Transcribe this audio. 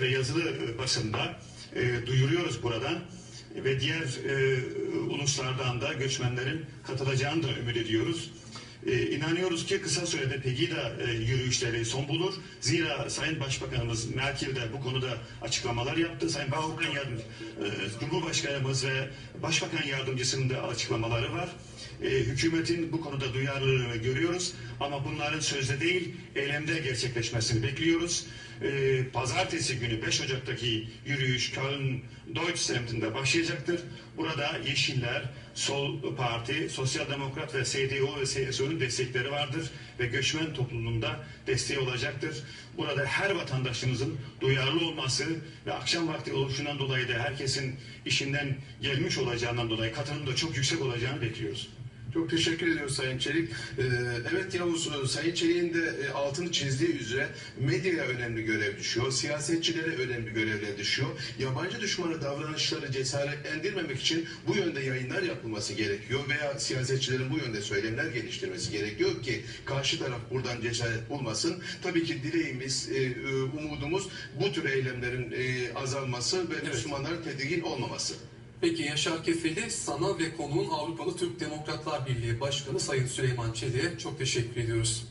ve yazılı e, basında e, duyuruyoruz buradan ve diğer e, uluslardan da göçmenlerin katılacağını da ümit ediyoruz. E, inanıyoruz ki kısa sürede Pegida e, yürüyüşleri son bulur. Zira Sayın Başbakanımız Merkel de bu konuda açıklamalar yaptı. Sayın Başbakan Yardım, e, Cumhurbaşkanımız ve Başbakan Yardımcısının da açıklamaları var. E, hükümetin bu konuda duyarlılığını görüyoruz ama bunların sözde değil eylemde gerçekleşmesini bekliyoruz. E, Pazartesi günü 5 Ocak'taki yürüyüş Köln Deutsch semtinde başlayacaktır. Burada Yeşiller, Sol Parti, Sosyal Demokrat ve CDU ve CSU'nun destekleri vardır ve göçmen toplumunda desteği olacaktır. Burada her vatandaşımızın duyarlı olması ve akşam vakti oluşundan dolayı da herkesin işinden gelmiş olacağından dolayı katılım da çok yüksek olacağını bekliyoruz. Çok teşekkür ediyoruz Sayın Çelik. Ee, evet Yavuz, e, Sayın Çelik'in de e, altını çizdiği üzere medyaya önemli görev düşüyor, siyasetçilere önemli görevler düşüyor. Yabancı düşmanı davranışları cesaretlendirmemek için bu yönde yayınlar yapılması gerekiyor veya siyasetçilerin bu yönde söylemler geliştirmesi gerekiyor ki karşı taraf buradan cesaret bulmasın. Tabii ki dileğimiz, e, umudumuz bu tür eylemlerin e, azalması ve Müslümanların tedirgin olmaması. Peki Yaşar Kefeli sana ve konuğun Avrupalı Türk Demokratlar Birliği Başkanı Sayın Süleyman Çelik'e çok teşekkür ediyoruz.